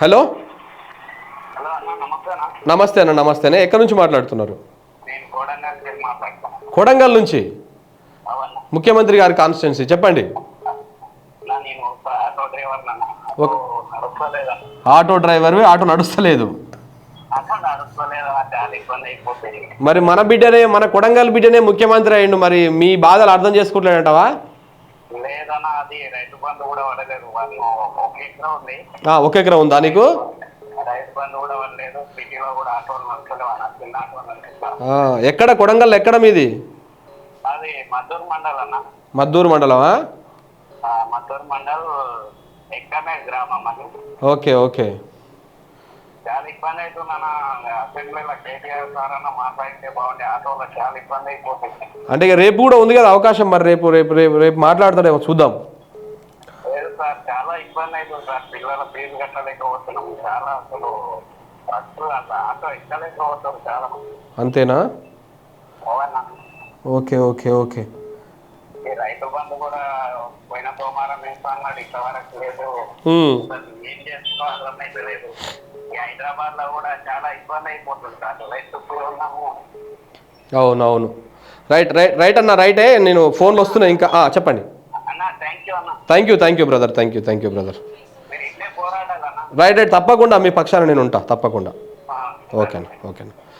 Hello? అన్న నమస్తే అన్న. నమస్తేనే ఎక్కడి నుంచి మాట్లాడుతున్నారు? నేను కోడంగల్ నుంచి ముఖ్యమంత్రి గారి కాన్స్టిట్యున్సీ. చెప్పండి. ఆటో డ్రైవర్ ఆటో నడుస్తలేదు మరి మన బిడ్డనే మన కొడంగల్ బిడ్డనే ముఖ్యమంత్రి అయ్యిండు. మరి మీ బాధలు అర్థం చేసుకుంటలేడంటావా లేదన్నా అది రైతు బంధు కూడా పడలేదు. వాళ్ళు ఒక ఎకరం ఉంది. ఆ, ఒక ఎకరం ఉందా నీకు? రైతు బంధు కూడా పడలేదు. సిటీలో కూడా ఆటోలు అన్న చిన్న ఆటోలు ఎక్కడ? కొడంగల్ ఎక్కడ మీది? అది మద్దూరు మండల్ అన్న. మద్దూరు మండలమా? మద్దూరు మండల్ గ్రామం ఓకే ఓకే. చాలా ఇబ్బంది అవుతుందన్న. అసెంబ్లీలో కేటీఆర్ సార్ అన్న మాట్లాడితే బాగుండే ఆటోలో చాలా ఇబ్బంది అయిపోతుంది. అంటే ఇక రేపు కూడా ఉంది కదా అవకాశం మరి? రేపు రేపు రేపు రేపు మాట్లాడతాడేమో చూద్దాం. లేదు సార్ చాలా ఇబ్బంది అవుతుంది సార్. పిల్లల ఫీజు కట్టలేకపోతున్నాం చాలా అసలు ఆటో చాలా. అంతేనా? Okay okay okay. ఈ రైతు బంధు కూడా పోయిన సోమవారం వేస్తా అన్నాడు? ఇంతవరకు లేదు. ఏం చేసుకోవాలో అయితే లేదు. హైదరాబాద్లో కూడా చాలా ఇబ్బంది అయిపోతుంది సార్. రైతు ఉన్నాము. అవును అవును రైట్ రైట్ రైట్ అన్న రైటే. నేను ఫోన్లు వస్తున్నాయి ఇంకా. చెప్పండి. Thank you thank you brother thank you thank you brother right right. తప్పకుండా మీ పక్షాన నేను ఉంటా. తప్పకుండా. ఆ. ఓకే అన్న ఓకే అన్న.